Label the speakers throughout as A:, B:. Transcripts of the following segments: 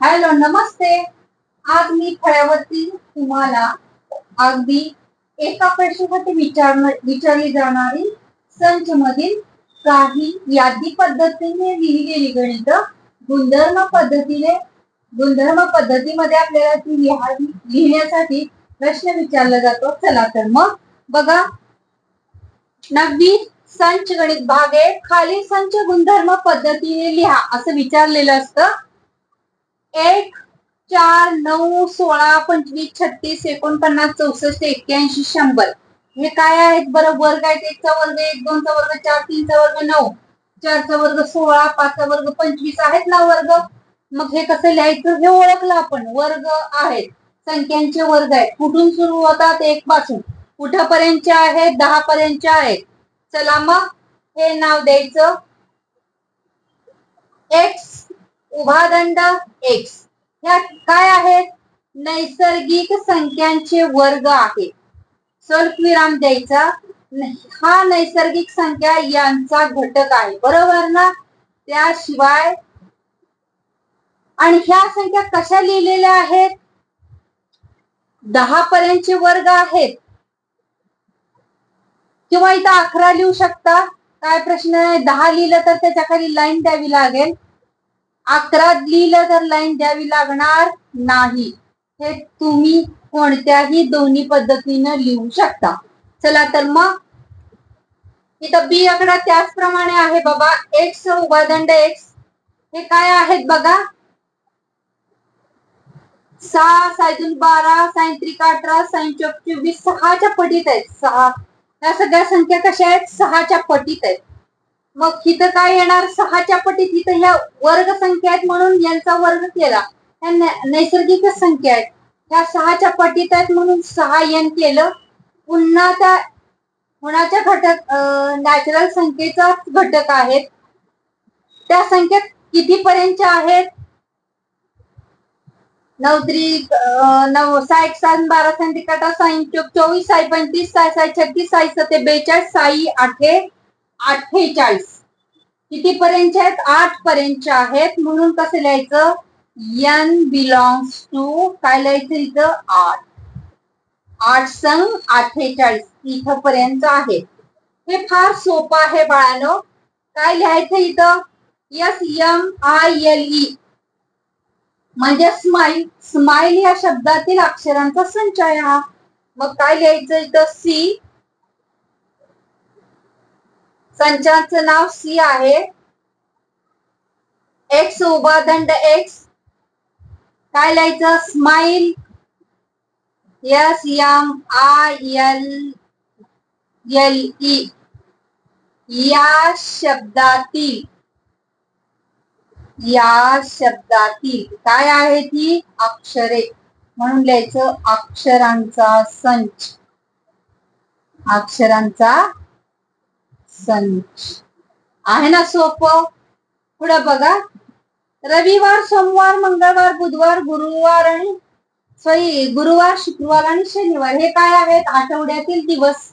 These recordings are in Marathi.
A: हॅलो नमस्ते. आज मी फळ्यावरती तुम्हाला अगदी एका प्रश्नासाठी विचार विचारली जाणारी संच मधील काही यादी पद्धतीने लिहिलेली गणित गुणधर्म पद्धतीने गुणधर्म पद्धतीमध्ये आपल्याला ती लिहा लिहिण्यासाठी प्रश्न विचारला जातो. चला तर मग बघा. नववी संच गणित भाग आहे खाली संच गुणधर्म पद्धतीने लिहा असं विचारलेलं असतं. एक चार नऊ सोळा पंचवीस छत्तीस एकोणपन्नास चौसष्ट एक्क्याऐंशी शंभर. हे काय आहेत? बरं वर्ग आहेत. एकचा वर्ग एक दोनचा वर्ग चार तीनचा वर्ग नऊ. चारचा वर्ग सोळा पाचचा वर्ग पंचवीस आहेत ना वर्ग? मग हे कसं लिहायचं? हे ओळखलं आपण. वर्ग आहेत. संख्यांचे वर्ग आहेत. कुठून सुरू होतात? एक पासून. कुठपर्यंतचे आहेत? दहा पर्यंतचे आहेत. चला मग हे नाव द्यायचं. एक्स उभा दंड. एक्स ह्या काय आहेत नैसर्गिक संख्यांचे वर्ग आहेत स्वल्पविराम द्यायचा. हा नैसर्गिक संख्या यांचा घटक आहे. बरोबर ना? त्याशिवाय आणि ह्या संख्या कशा लिहिलेल्या आहेत? दहा पर्यंतचे वर्ग आहेत. किंवा इथं अकरा लिहू शकता. काय प्रश्न आहे? दहा लिहिलं तर त्याच्याखाली लाईन द्यावी लागेल. अकरा लिहिलं तर लाईन द्यावी लागणार नाही हे तुम्ही कोणत्याही दोन्ही पद्धतीनं लिहू शकता. चला तर मग इथं बी आकडा त्याचप्रमाणे आहे बाबा एक्स उभादंड एक्स हे काय आहेत बघा. सहा सायदून बारा साईन त्रिक अठरा साईन चौक चोवीस सहाच्या पटीत आहेत सहा. या सगळ्या संख्या कशा आहेत? सहाच्या पटीत आहेत. मग इथं काय येणार? सहाच्या पटीत इथं ह्या वर्ग संख्या आहेत म्हणून यांचा वर्ग केला. ह्या नैसर्गिक संख्या आहेत. ह्या सहाच्या पटीत आहेत म्हणून सहा एन केलं. पुन्हा त्या गुणाच्या घटक नॅचरल संख्येचा घटक आहेत. त्या संख्येत किती पर्यंतच्या आहेत? नऊ त्रिक नऊ साठ सात बारा साई काटा साई चोवीस साई पंचवीस साई साई छत्तीस साई सते बेचाळीस साई आठे अठ्ठेचाळीस. किती पर्यंतच्या आहेत? आठ पर्यंत आहेत. म्हणून कसं लिहायचं? एन बिलॉंग्स टू काय लिहायचं इथं? आठ. आठ संग अठ्ठेचाळीस. इथं पर्यंत आहे. हे फार सोपं आहे बाळानो. काय लिहायचं इथं? S M I L E म्हणजे स्माईल स्माईल या शब्दातील अक्षरांचा संच आहे हा. मग काय लिहायचं इथं? सी संचाचं नाव सी आहे. एक्स उभा दंड एक्स काय लिहायचं? Smile S M I L L E या शब्दातील या शब्दातील काय आहे ती? अक्षरे. म्हणून लिहायचं अक्षरांचा संच. अक्षरांचा संच आहे ना सोप? पुढे बघा. रविवार सोमवार मंगळवार बुधवार गुरुवार आणि सॉरी गुरुवार शुक्रवार आणि शनिवार हे काय आहेत? आठवड्यातील दिवस.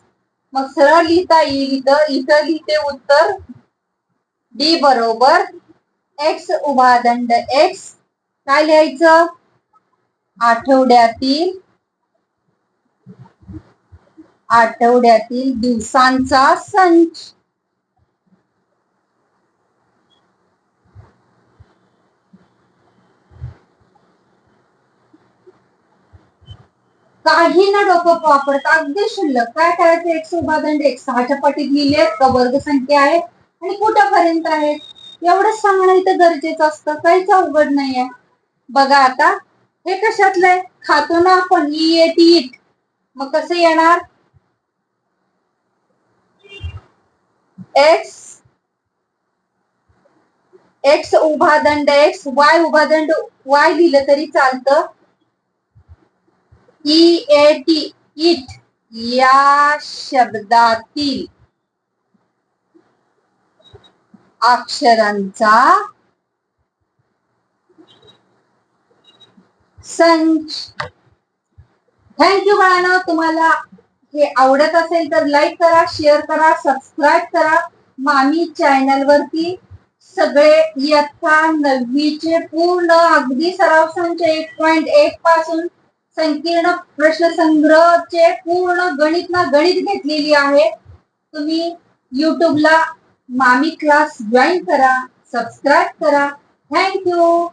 A: मग सरळ लिहिता येईल. इथं इथं लिहिते उत्तर. डी बरोबर. एक्स उभा दंड एक्स काय लिहायचं? आठवड्यातील आठवड्यातील दिवसांचा संच. काही ना डोकं वापरता अगदी शिल्लक. काय करायचं एक उभा दंड एक सहाच्या पटीत लिहिले का वर्ग संख्या आहे? आणि कुठपर्यंत आहेत एवढंच सांगणं इथं गरजेचं असतं. काहीच अवघड नाहीये. बघा आता हे कशातलंय खातो ना आपण. ई एट इट मग कसं येणार? एक्स एक्स उभा दंड एक्स वाय उभा दंड. वाय लिहिलं तरी चालतं. ई ए टी इट या शब्दातील अक्षरांचा संच. थँक्यू बाळांनो. तुम्हाला हे आवडत असेल तर लाईक करा शेअर करा सबस्क्राईब करा. मामी चॅनल वरती सगळे इयत्ता नववीचे पूर्ण अगदी सराव संच एक पॉईंट एक पासून संकीर्ण प्रश्नसंग्रहचे पूर्ण गणित ना गणित घेतलेली आहे. तुम्ही युट्यूबला मामी क्लास जॉईन करा सबस्क्राईब करा. Thank you